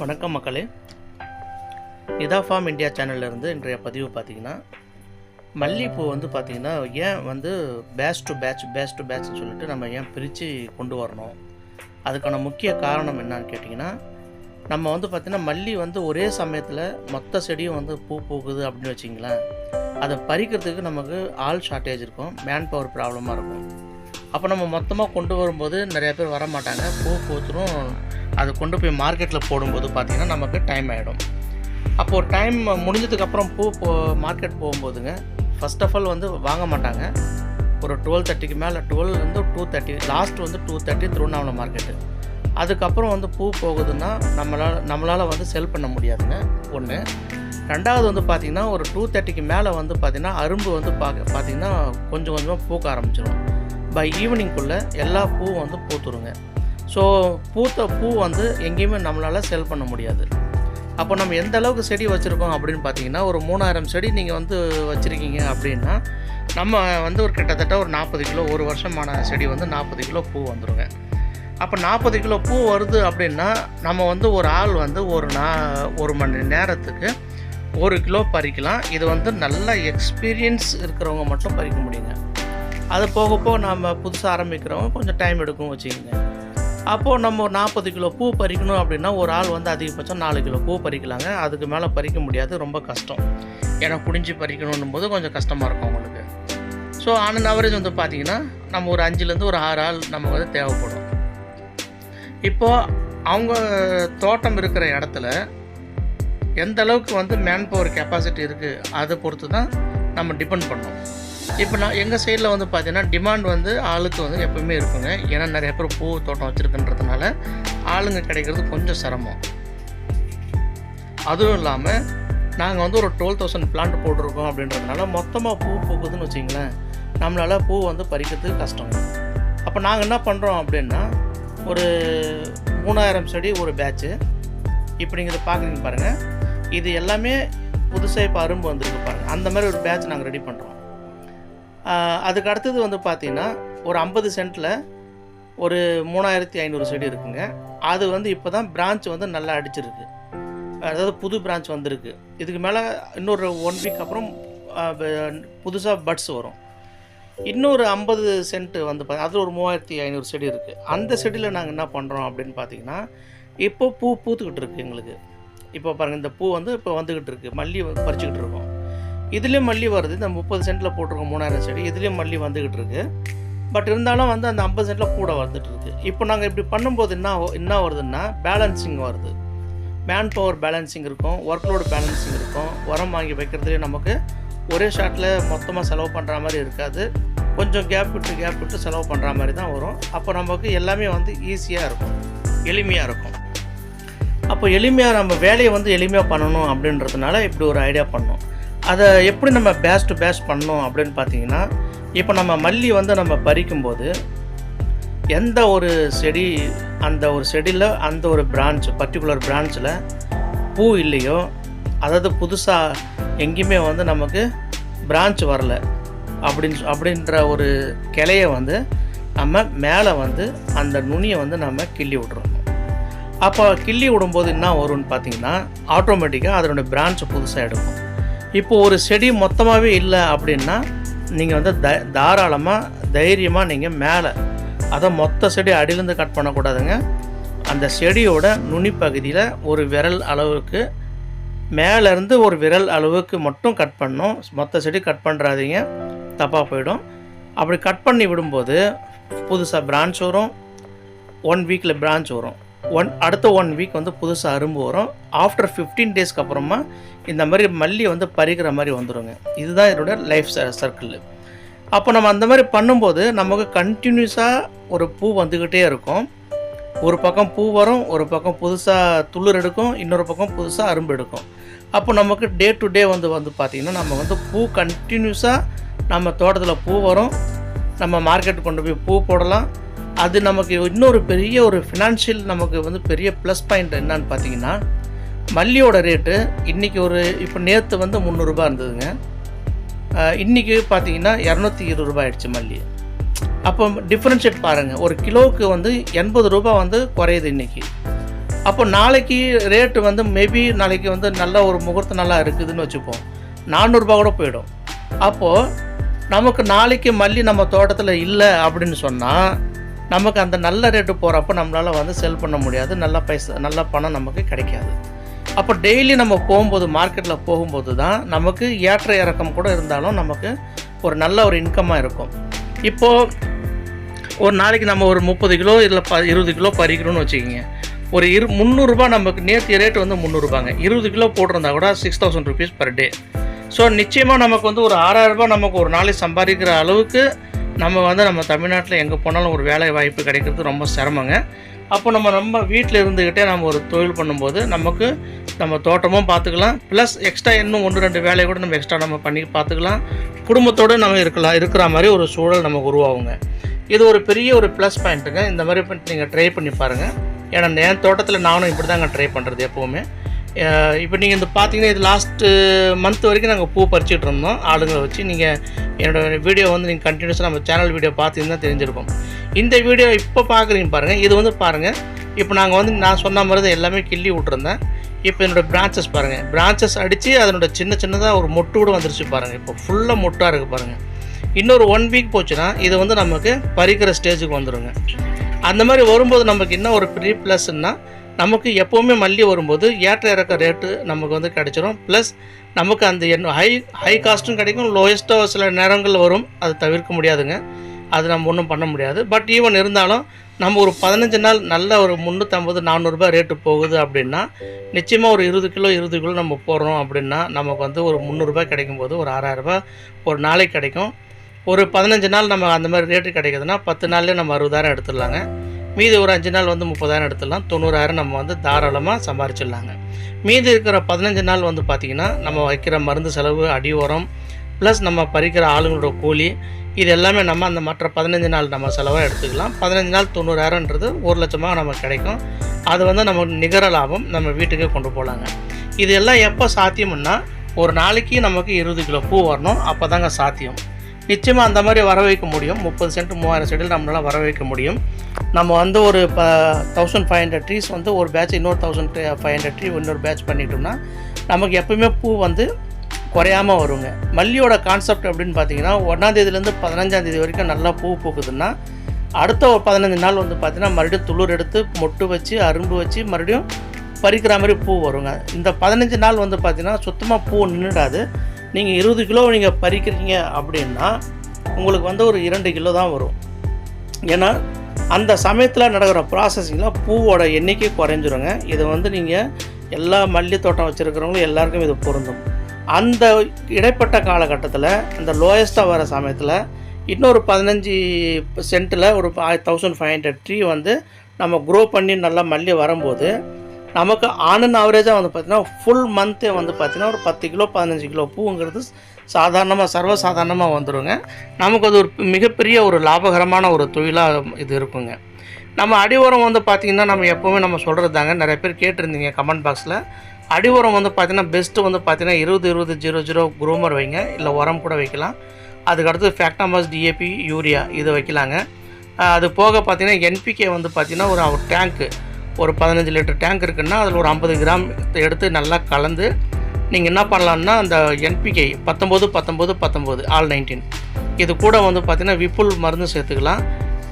வணக்கம் மக்களே. இதா ஃபார்ம் இந்தியா சேனல்லேருந்து இன்றைய பதிவு பார்த்தீங்கன்னா மல்லிகைப்பூ வந்து பார்த்திங்கன்னா ஏன் வந்து batch to batch batch to பேட்ச்னு சொல்லிட்டு நம்ம ஏன் பிரித்து கொண்டு வரணும்? அதுக்கான முக்கிய காரணம் என்னன்னு கேட்டிங்கன்னா நம்ம வந்து பார்த்திங்கன்னா மல்லி வந்து ஒரே சமயத்தில் மொத்த செடியும் வந்து பூ பூக்குது அப்படின்னு வச்சிங்களேன் அதை பறிக்கிறதுக்கு நமக்கு ஆள் ஷார்ட்டேஜ் இருக்கும் மேன் பவர் ப்ராப்ளமாக இருக்கும். அப்போ நம்ம மொத்தமாக கொண்டு வரும்போது நிறையா பேர் வர மாட்டாங்க பூ பூத்துரும் அதை கொண்டு போய் மார்க்கெட்டில் போடும்போது பார்த்திங்கன்னா நமக்கு டைம் ஆகிடும் அப்போது டைம் முடிஞ்சதுக்கப்புறம் பூ போ மார்க்கெட் போகும்போதுங்க ஃபஸ்ட் ஆஃப் ஆல் வந்து வாங்க மாட்டாங்க. ஒரு டுவெல் தேர்ட்டிக்கு மேலே டுவெல்லேருந்து டூ தேர்ட்டி லாஸ்ட் வந்து டூ தேர்ட்டி திருவண்ணாமலை மார்க்கெட்டு அதுக்கப்புறம் வந்து பூ போகுதுன்னா நம்மளால் நம்மளால் வந்து செல் பண்ண முடியாதுங்க. ஒன்று ரெண்டாவது வந்து பார்த்திங்கன்னா ஒரு டூ தேர்ட்டிக்கு மேலே வந்து பார்த்திங்கன்னா அரும்பு வந்து பார்க்க பார்த்திங்கன்னா கொஞ்சம் கொஞ்சமாக பூக்க ஆரம்பிச்சிடும். பை ஈவினிங்குள்ளே எல்லா பூவும் வந்து பூத்துருங்க. ஸோ பூத்த பூ வந்து எங்கேயுமே நம்மளால் செல் பண்ண முடியாது. அப்போ நம்ம எந்த அளவுக்கு செடி வச்சுருக்கோம் அப்படின்னு பார்த்தீங்கன்னா ஒரு மூணாயிரம் செடி நீங்கள் வந்து வச்சுருக்கீங்க அப்படின்னா நம்ம வந்து ஒரு கிட்டத்தட்ட ஒரு நாற்பது கிலோ ஒரு வருஷமான செடி வந்து நாற்பது கிலோ பூ வந்துருங்க. அப்போ நாற்பது கிலோ பூ வருது அப்படின்னா நம்ம வந்து ஒரு ஆள் வந்து ஒரு நா ஒரு மணி நேரத்துக்கு ஒரு கிலோ பறிக்கலாம். இது வந்து நல்ல எக்ஸ்பீரியன்ஸ் இருக்கிறவங்க மட்டும் பறிக்க முடியுங்க. அது போக போக நம்ம புதுசாக ஆரம்பிக்கிறவங்க கொஞ்சம் டைம் எடுக்கும் வச்சுக்கோங்க. அப்போது நம்ம ஒரு நாற்பது கிலோ பூ பறிக்கணும் அப்படின்னா ஒரு ஆள் வந்து அதிகபட்சம் நாலு கிலோ பூ பறிக்கலாங்க. அதுக்கு மேலே பறிக்க முடியாது ரொம்ப கஷ்டம். ஏன்னா குடிஞ்சு பறிக்கணும் போது கொஞ்சம் கஷ்டமாக இருக்கும் அவங்களுக்கு ஸோ ஆன் அவரேஜ் வந்து பார்த்திங்கன்னா நம்ம ஒரு அஞ்சுலேருந்து ஒரு ஆறு ஆள் நமக்கு வந்து தேவைப்படும். இப்போது அவங்க தோட்டம் இருக்கிற இடத்துல எந்த அளவுக்கு வந்து மேன் பவர் கெப்பாசிட்டி இருக்குது அதை பொறுத்து தான் நம்ம டிபெண்ட் பண்ணோம். இப்போ நான் எங்கள் சைடில் வந்து பார்த்தீங்கன்னா டிமாண்ட் வந்து ஆளுக்கு வந்து எப்பவுமே இருக்குங்க. ஏன்னா நிறைய பேர் பூ தோட்டம் வச்சுருக்குன்றதுனால ஆளுங்க கிடைக்கிறது கொஞ்சம் சிரமம். அதுவும் இல்லாமல் நாங்கள் வந்து ஒரு டுவெல் தௌசண்ட் பிளான்ட் போட்டிருக்கோம் அப்படின்றதுனால மொத்தமாக பூ பூக்குதுன்னு வச்சிங்களேன் நம்மளால் பூ வந்து பறிக்கிறதுக்கு கஷ்டம். அப்போ நாங்கள் என்ன பண்ணுறோம் அப்படின்னா ஒரு மூணாயிரம் செடி ஒரு பேட்ச்சு இப்போ நீங்கள் இதை பார்க்குறீங்க பாருங்கள் இது எல்லாமே புதுசாக இப்போ அரும்பு வந்திருக்கு பாருங்கள் அந்த மாதிரி ஒரு பேட்ச் நாங்கள் ரெடி பண்ணுறோம் அதுக்கு அடுத்தது வந்து பார்த்திங்கன்னா ஒரு ஐம்பது சென்ட்டில் ஒரு மூணாயிரத்தி ஐநூறு செடி இருக்குங்க. அது வந்து இப்போ தான் பிரான்ச் வந்து நல்லா அடிச்சிருக்கு. அதாவது புது பிரான்ச் வந்திருக்கு. இதுக்கு மேலே இன்னொரு ஒன் வீக் அப்புறம் புதுசாக பட்ஸ் வரும். இன்னொரு ஐம்பது சென்ட்டு வந்து பா அது ஒரு மூவாயிரத்தி ஐநூறு செடி இருக்குது அந்த செடியில் நாங்கள் என்ன பண்ணுறோம் அப்படின்னு பார்த்தீங்கன்னா இப்போ பூ பூத்துக்கிட்டு இருக்கு எங்களுக்கு. இப்போ பாருங்கள் இந்த பூ வந்து இப்போ வந்துக்கிட்டு இருக்குது மல்லி பறிச்சுக்கிட்டு இருக்கோம். இதுலேயும் மல்லி வருது. இந்த முப்பது சென்ட்டில் போட்டிருக்கோம் மூணாயிரம் செடி இதுலேயும் மல்லி வந்துக்கிட்டு இருக்கு. பட் இருந்தாலும் வந்து அந்த ஐம்பது சென்ட்டில் கூட வந்துட்டு இருக்கு. இப்போ நாங்கள் இப்படி பண்ணும்போது என்ன என்ன வருதுன்னா பேலன்சிங் வருது. மேன் பவர் பேலன்சிங் இருக்கும். ஒர்க் லோடு பேலன்சிங் இருக்கும். உரம் வாங்கி வைக்கிறதுலேயே நமக்கு ஒரே ஷாட்டில் மொத்தமாக செலவு பண்ணுற மாதிரி இருக்காது. கொஞ்சம் கேப் விட்டு கேப் விட்டு செலவு பண்ணுற மாதிரி தான் வரும். அப்போ நமக்கு எல்லாமே வந்து ஈஸியாக இருக்கும். எளிமையாக இருக்கும். அப்போ எளிமையாக நம்ம வேலையை வந்து எளிமையாக பண்ணணும் அப்படின்றதுனால இப்படி ஒரு ஐடியா பண்ணோம். அதை எப்படி நம்ம பேட்ச் டு பேட்ச் பண்ணோம் அப்படின்னு பார்த்தீங்கன்னா இப்போ நம்ம மல்லி வந்து நம்ம பறிக்கும்போது எந்த ஒரு செடி அந்த ஒரு செடியில் அந்த ஒரு பிரான்ச் பர்டிகுலர் பிரான்ச்சில் பூ இல்லையோ அதாவது புதுசாக எங்கேயுமே வந்து நமக்கு பிரான்ச் வரல. அப்படின்னு அப்படின்ற ஒரு கிளையை வந்து நம்ம மேலே வந்து அந்த நுனியை வந்து நம்ம கிள்ளி விட்றோம் அப்போ கிள்ளி விடும்போது என்ன வரும்னு பார்த்தீங்கன்னா ஆட்டோமேட்டிக்காக அதனுடைய பிரான்ச் புதுசாக எடுக்கும். இப்போ ஒரு செடி மொத்தமாகவே இல்லை அப்படின்னா நீங்கள் வந்து த தாராளமாக தைரியமாக நீங்கள் மேலே அதை மொத்த செடி அடியிலேருந்து கட் பண்ணக்கூடாதுங்க. அந்த செடியோட நுனி பகுதியில் ஒரு விரல் அளவுக்கு மேலேருந்து ஒரு விரல் அளவுக்கு மட்டும் கட் பண்ணும் மொத்த செடி கட் பண்ணுறாதீங்க தப்பாக போயிடும். அப்படி கட் பண்ணி விடும்போது புதுசாக பிரான்ச் வரும். ஒன் வீக்கில் பிரான்ச் வரும். ஒன் அடுத்த ஒன் வீக் வந்து புதுசாக அரும்பு வரும். ஆஃப்டர் ஃபிஃப்டீன் டேஸ்க்கு அப்புறமா இந்த மாதிரி மல்லி வந்து பறிக்கிற மாதிரி வந்துடுங்க இதுதான் இதோட லைஃப் சர்க்கிள் அப்போ நம்ம அந்த மாதிரி பண்ணும்போது நமக்கு கண்டினியூஸாக ஒரு பூ வந்துக்கிட்டே இருக்கும். ஒரு பக்கம் பூ வரும் ஒரு பக்கம் புதுசாக துளிர் எடுக்கும் இன்னொரு பக்கம் புதுசாக அரும்பு எடுக்கும். அப்போ நமக்கு டே டு டே வந்து வந்து பார்த்திங்கன்னா நம்ம வந்து பூ கண்டினியூஸாக நம்ம தோட்டத்தில் பூ வரும். நம்ம மார்க்கெட் கொண்டு போய் பூ போடலாம். அது நமக்கு இன்னொரு பெரிய ஒரு ஃபினான்ஷியல் நமக்கு வந்து பெரிய ப்ளஸ் பாயிண்ட் என்னன்னு பார்த்தீங்கன்னா மல்லியோட ரேட்டு இன்றைக்கி ஒரு இப்போ நேற்று வந்து முந்நூறுரூபா இருந்ததுங்க. இன்றைக்கி பார்த்தீங்கன்னா இரநூத்தி இருபது ரூபாய் ஆயிடுச்சு மல்லி. அப்போ டிஃப்ரென்ஷியேட் பாருங்கள் ஒரு கிலோவுக்கு வந்து எண்பது ரூபாய் வந்து குறையுது இன்றைக்கி அப்போ நாளைக்கு ரேட்டு வந்து மேபி நாளைக்கு வந்து நல்ல ஒரு முகூர்த்தம் நல்லா இருக்குதுன்னு வச்சுப்போம். நானூறுரூபா கூட போயிடும். அப்போது நமக்கு நாளைக்கு மல்லி நம்ம தோட்டத்தில் இல்லை அப்படின்னு சொன்னால் நமக்கு அந்த நல்ல ரேட்டு போகிறப்ப நம்மளால் வந்து செல் பண்ண முடியாது. நல்ல பைசா நல்ல பணம் நமக்கு கிடைக்காது. அப்போ டெய்லி நம்ம போகும்போது மார்க்கெட்டில் போகும்போது தான் நமக்கு ஏற்ற இறக்கம் கூட இருந்தாலும் நமக்கு ஒரு நல்ல ஒரு இன்கமாக இருக்கும். இப்போது ஒரு நாளைக்கு நம்ம ஒரு முப்பது கிலோ இல்லை ப இருபது கிலோ பறிக்கிறோம்னு வச்சுக்கிங்க. ஒரு இரு முந்நூறுரூபா நமக்கு நேற்று ரேட் வந்து முந்நூறுபாங்க இருபது கிலோ போட்டிருந்தா கூட six thousand rupees per day so நிச்சயமாக நமக்கு வந்து ஒரு ஆறாயிரரூபா நமக்கு ஒரு நாளைக்கு சம்பாதிக்கிற அளவுக்கு நம்ம வந்து நம்ம தமிழ்நாட்டில் எங்கே போனாலும் ஒரு வேலை வாய்ப்பு கிடைக்கிறது ரொம்ப சிரமங்க. அப்போ நம்ம நம்ம வீட்டில் இருந்துக்கிட்டே நம்ம ஒரு தொழில் பண்ணும்போது நமக்கு நம்ம தோட்டமும் பார்த்துக்கலாம் ப்ளஸ் எக்ஸ்ட்ரா இன்னும் ஒன்று ரெண்டு வேலையை கூட நம்ம எக்ஸ்ட்ரா நம்ம பண்ணி பார்த்துக்கலாம் குடும்பத்தோடு நம்ம இருக்கலாம் இருக்கிற மாதிரி ஒரு சூழல் நமக்கு உருவாகுங்க. இது ஒரு பெரிய ஒரு ப்ளஸ் பாயிண்ட்டுங்க இந்த மாதிரி நீங்கள் ட்ரை பண்ணி பாருங்கள் ஏன்னா என் தோட்டத்தில் நானும் இப்படி தாங்க ட்ரை பண்ணுறது எப்போவுமே. இப்போ நீங்கள் இந்த பார்த்தீங்கன்னா இது லாஸ்ட்டு மந்த் வரைக்கும் நாங்கள் பூ பறிச்சுட்டு இருந்தோம். ஆளுங்களை வச்சு நீங்கள் என்னோடய வீடியோ வந்து நீங்கள் கண்டினியூஸாக நம்ம சேனல் வீடியோ பார்த்தீங்கன்னா தெரிஞ்சிருக்கும். இந்த வீடியோ இப்போ பார்க்குறீங்க பாருங்கள் இது வந்து பாருங்கள் இப்போ நாங்கள் வந்து நான் சொன்ன மாதிரி எல்லாமே கிள்ளி விட்ருந்தேன் இப்போ என்னோடய பிரான்ச்சஸ் பாருங்கள் பிரான்ச்சஸ் அடித்து அதனோட சின்ன சின்னதாக ஒரு மொட்டு கூட வந்துருச்சு பாருங்கள் இப்போ ஃபுல்லாக மொட்டாக இருக்குது பாருங்கள் இன்னொரு ஒன் வீக் போச்சுன்னா இது வந்து நமக்கு பறிக்கிற ஸ்டேஜுக்கு வந்துடுங்க அந்த மாதிரி வரும்போது நமக்கு என்ன ஒரு பெரிய ப்ளஸ்ன்னா நமக்கு எப்போவுமே மல்லி வரும்போது ஏற்ற இறக்க ரேட்டு நமக்கு வந்து கிடைச்சிரும். ப்ளஸ் நமக்கு அந்த என்ன ஹை ஹை காஸ்ட்டும் கிடைக்கும். லோயஸ்ட்டாக சில நேரங்கள் வரும். அது தவிர்க்க முடியாதுங்க. அது நம்ம ஒன்றும் பண்ண முடியாது. பட் ஈவன் இருந்தாலும் நம்ம ஒரு பதினஞ்சு நாள் நல்ல ஒரு முந்நூற்றம்பது நானூறுரூபா ரேட்டு போகுது அப்படின்னா நிச்சயமாக ஒரு இருபது கிலோ இருபது கிலோ நம்ம போடுறோம் அப்படின்னா நமக்கு வந்து ஒரு முந்நூறுரூபா கிடைக்கும்போது ஒரு ஆறாயிரரூபா ஒரு நாளைக்கு கிடைக்கும். ஒரு பதினஞ்சு நாள் நம்ம அந்த மாதிரி ரேட்டு கிடைக்குதுன்னா பத்து நாள்லேயே நம்ம அறுபதாயிரம் எடுத்துடலாங்க. மீதி ஒரு அஞ்சு நாள் வந்து முப்பதாயிரம் எடுத்துடலாம். தொண்ணூறாயிரம் நம்ம வந்து தாராளமாக சம்பாரிச்சிடலாங்க. மீதி இருக்கிற பதினஞ்சு நாள் வந்து பார்த்திங்கன்னா நம்ம வைக்கிற மருந்து செலவு அடி உரம் ப்ளஸ் நம்ம பறிக்கிற ஆளுங்களோட கூலி இது எல்லாமே நம்ம அந்த மற்ற பதினஞ்சு நாள் நம்ம செலவாக எடுத்துக்கலாம். பதினஞ்சு நாள் தொண்ணூறாயிரம்ன்றது ஒரு லட்சமாக நமக்கு கிடைக்கும். அது வந்து நமக்கு நிகர லாபம் நம்ம வீட்டுக்கே கொண்டு போகலாங்க இது எல்லாம் எப்போ சாத்தியம்னா ஒரு நாளைக்கு நமக்கு இருபது கிலோ பூ வரணும். அப்போ தாங்க சாத்தியம். நிச்சயமாக அந்த மாதிரி வர வைக்க முடியும். முப்பது சென்ட் மூவாயிரம் செடியில் நம்மளால் வர வைக்க முடியும். நம்ம வந்து ஒரு இப்போ தௌசண்ட் ஃபைவ் ஹண்ட்ரட் ட்ரீஸ் வந்து ஒரு பேட்ச் இன்னொரு தௌசண்ட் ஃபைவ் ஹண்ட்ரட் ட்ரீ இன்னொரு பேட்ச் பண்ணிட்டோம்னா நமக்கு எப்பவுமே பூ வந்து குறையாமல் வருங்க. மல்லியோட கான்செப்ட் அப்படின்னு பார்த்தீங்கன்னா ஒன்றாந்தேதியிலேருந்து பதினஞ்சாந்தேதி வரைக்கும் நல்லா பூ பூக்குதுன்னா அடுத்த ஒரு பதினஞ்சு நாள் வந்து பார்த்தீங்கன்னா மறுபடியும் துளிர் எடுத்து மொட்டு வச்சு அரும்பு வச்சு மறுபடியும் பறிக்கிற மாதிரி பூ வருங்க. இந்த பதினஞ்சு நாள் வந்து பார்த்தீங்கன்னா சுத்தமாக பூ நின்றுடாது நீங்கள் இருபது கிலோ நீங்கள் பறிக்கிறீங்க அப்படின்னா உங்களுக்கு வந்து ஒரு இரண்டு கிலோ தான் வரும். ஏன்னா அந்த சமயத்தில் நடக்கிற ப்ராசஸிங்கில் பூவோட எண்ணிக்கை குறைஞ்சிருங்க. இதை வந்து நீங்கள் எல்லா மல்லி தோட்டம் வச்சுருக்கிறவங்களும் எல்லாருக்கும் இது பொருந்தும். அந்த இடைப்பட்ட காலகட்டத்தில் இந்த லோயஸ்ட்டாக வர சமயத்தில் இன்னொரு பதினஞ்சு சென்ட்டில் ஒரு தௌசண்ட் ஃபைவ் ஹண்ட்ரட் ட்ரீ வந்து நம்ம க்ரோ பண்ணி நல்லா மல்லி வரும்போது நமக்கு ஆன் அண்ட் ஆவரேஜாக வந்து பார்த்திங்கன்னா ஃபுல் மந்த்தே வந்து பார்த்திங்கன்னா ஒரு பத்து கிலோ பதினஞ்சு கிலோ பூங்கிறது சாதாரணமாக சர்வசாதாரணமாக வந்துடுங்க நமக்கு அது ஒரு மிகப்பெரிய ஒரு லாபகரமான ஒரு தொழிலாக இது இருக்குங்க. நம்ம அடி உரம் வந்து பார்த்திங்கன்னா நம்ம எப்போவுமே நம்ம சொல்கிறது தாங்க நிறைய பேர் கேட்டிருந்தீங்க கமெண்ட் பாக்ஸில் அடி உரம் வந்து பார்த்திங்கன்னா பெஸ்ட்டு வந்து பார்த்திங்கன்னா இருபது இருபது ஜீரோ ஜீரோ குரோமர் வைங்க இல்லை உரம் கூட வைக்கலாம். அதுக்கடுத்து ஃபேக்டாமாஸ் டிஏபி யூரியா இது வைக்கலாங்க. அது போக பார்த்திங்கன்னா என்பிகே வந்து பார்த்திங்கன்னா ஒரு ஒரு டேங்க்கு ஒரு பதினஞ்சு லிட்டர் டேங்க் இருக்குன்னா அதில் ஒரு ஐம்பது கிராம் எடுத்து நல்லா கலந்து நீங்கள் என்ன பண்ணலான்னா அந்த என்பிகே பத்தொம்போது பத்தொம்போது பத்தொம்போது ஆல் நைன்டீன் இது கூட வந்து பார்த்திங்கன்னா விப்புல் மருந்து சேர்த்துக்கலாம்.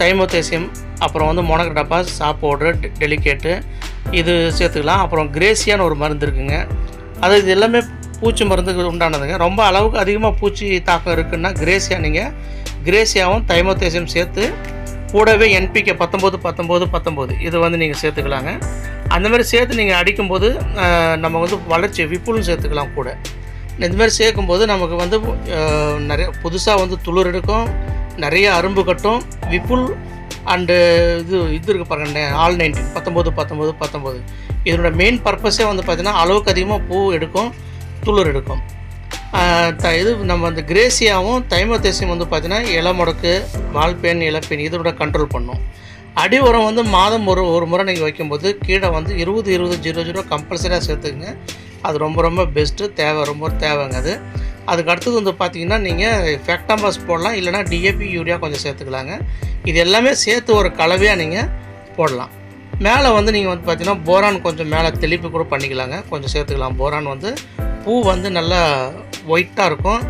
தைமோதேசியம் அப்புறம் வந்து மொனகடப்பா சாப் பவுடர் டெலிகேட்டு இது சேர்த்துக்கலாம். அப்புறம் கிரேசியான்னு ஒரு மருந்து இருக்குங்க. அது இது எல்லாமே பூச்சி மருந்துக்கு உண்டானதுங்க. ரொம்ப அளவுக்கு அதிகமாக பூச்சி தாக்கம் இருக்குன்னா கிரேசியா நீங்கள் கிரேசியாவும் தைமோதேசியம் சேர்த்து கூடவே என்பிகே பத்தொம்போது பத்தொம்போது பத்தொம்போது. இது வந்து நீங்கள் சேர்த்துக்கலாங்க. அந்த மாதிரி சேர்த்து நீங்கள் அடிக்கும்போது நம்ம வந்து வளர்ச்சி விப்புலும் சேர்த்துக்கலாம் கூட. இந்த மாதிரி சேர்க்கும்போது நமக்கு வந்து நிறைய புதுசாக வந்து துளிர் எடுக்கும் நிறைய அரும்பு கட்டும் விப்புல் அண்டு இது இது இருக்குது பாருங்க ஆல் நைன்டீன் பத்தொம்போது பத்தொம்போது பத்தொம்போது. இதனோட மெயின் பர்பஸே வந்து பார்த்திங்கன்னா அளவுக்கு அதிகமாக பூ எடுக்கும் துளிர் எடுக்கும். இது நம்ம அந்த கிரேசியாவும் தைமோதேசியம் வந்து பார்த்திங்கன்னா இளமுடக்கு வால்பேன் இளப்பேன் இதோட கண்ட்ரோல் பண்ணும். அடி உரம் வந்து மாதம் ஒரு ஒரு முறை நீங்கள் வைக்கும்போது கீழே வந்து இருபது இருபது ஜீரோ ஜீரோ கம்பல்சரியாக சேர்த்துக்குங்க. அது ரொம்ப ரொம்ப பெஸ்ட்டு தேவை ரொம்ப தேவைங்க அது. அதுக்கு அடுத்தது வந்து பார்த்திங்கன்னா நீங்கள் ஃபேக்டாம்பாஸ் போடலாம் இல்லைனா டிஏபி யூரியா கொஞ்சம் சேர்த்துக்கலாங்க. இது எல்லாமே சேர்த்து ஒரு கலவையாக நீங்கள் போடலாம். மேலே வந்து நீங்கள் வந்து பார்த்தீங்கன்னா போரான் கொஞ்சம் மேலே தெளிப்பு கூட பண்ணிக்கலாங்க. கொஞ்சம் சேர்த்துக்கலாம். போரான் வந்து பூ வந்து நல்லா ஒயிட்டாக இருக்கும்.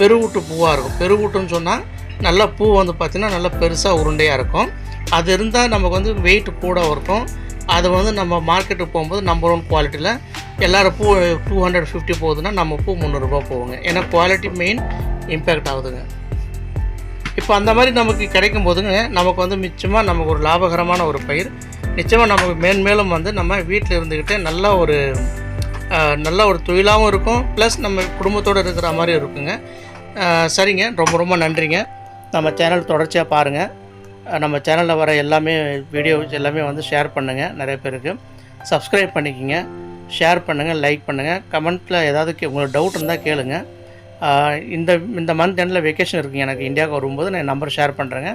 பெருவூட்டு பூவாக இருக்கும். பெருவூட்டுன்னு சொன்னால் நல்லா பூ வந்து பார்த்திங்கன்னா நல்லா பெருசாக உருண்டையாக இருக்கும். அது இருந்தால் நமக்கு வந்து வெயிட் கூட இருக்கும். அது வந்து நம்ம மார்க்கெட்டுக்கு போகும்போது நம்பர் ஒன் குவாலிட்டியில் எல்லாரும் பூ டூ ஹண்ட்ரட் ஃபிஃப்டி போகுதுன்னா நம்ம பூ முந்நூறுரூபா போகுங்க. ஏன்னா குவாலிட்டி மெயின் இம்பேக்ட் ஆகுதுங்க. இப்போ அந்த மாதிரி நமக்கு கிடைக்கும் போதுங்க நமக்கு வந்து மிச்சமாக நமக்கு ஒரு லாபகரமான ஒரு பயிர். நிச்சயமாக நமக்கு மேன்மேலும் வந்து நம்ம வீட்டில் இருந்துக்கிட்டே நல்ல ஒரு நல்ல ஒரு தொழிலாகவும் இருக்கும். ப்ளஸ் நம்ம குடும்பத்தோடு இருக்கிற மாதிரி இருக்குங்க. சரிங்க. ரொம்ப ரொம்ப நன்றிங்க. நம்ம சேனல் தொடர்ச்சியாக பாருங்கள் நம்ம சேனலில் வர எல்லாமே வீடியோஸ் எல்லாமே வந்து ஷேர் பண்ணுங்கள் நிறைய பேருக்கு. சப்ஸ்கிரைப் பண்ணிக்கிங்க. ஷேர் பண்ணுங்கள் லைக் பண்ணுங்கள் கமெண்ட்டில் ஏதாவது கே உங்களுக்கு டவுட் இருந்தால் கேளுங்க. இந்த இந்த மந்த் எண்டில் வெக்கேஷன் இருக்குங்க. எனக்கு இந்தியாவுக்கு வரும்போது நான் நம்பர் ஷேர் பண்ணுறேங்க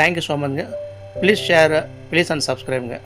தேங்க்யூ ஸோ மச்ங்க ப்ளீஸ் ஷேர் ப்ளீஸ் அண்ட் சப்ஸ்கிரைபுங்க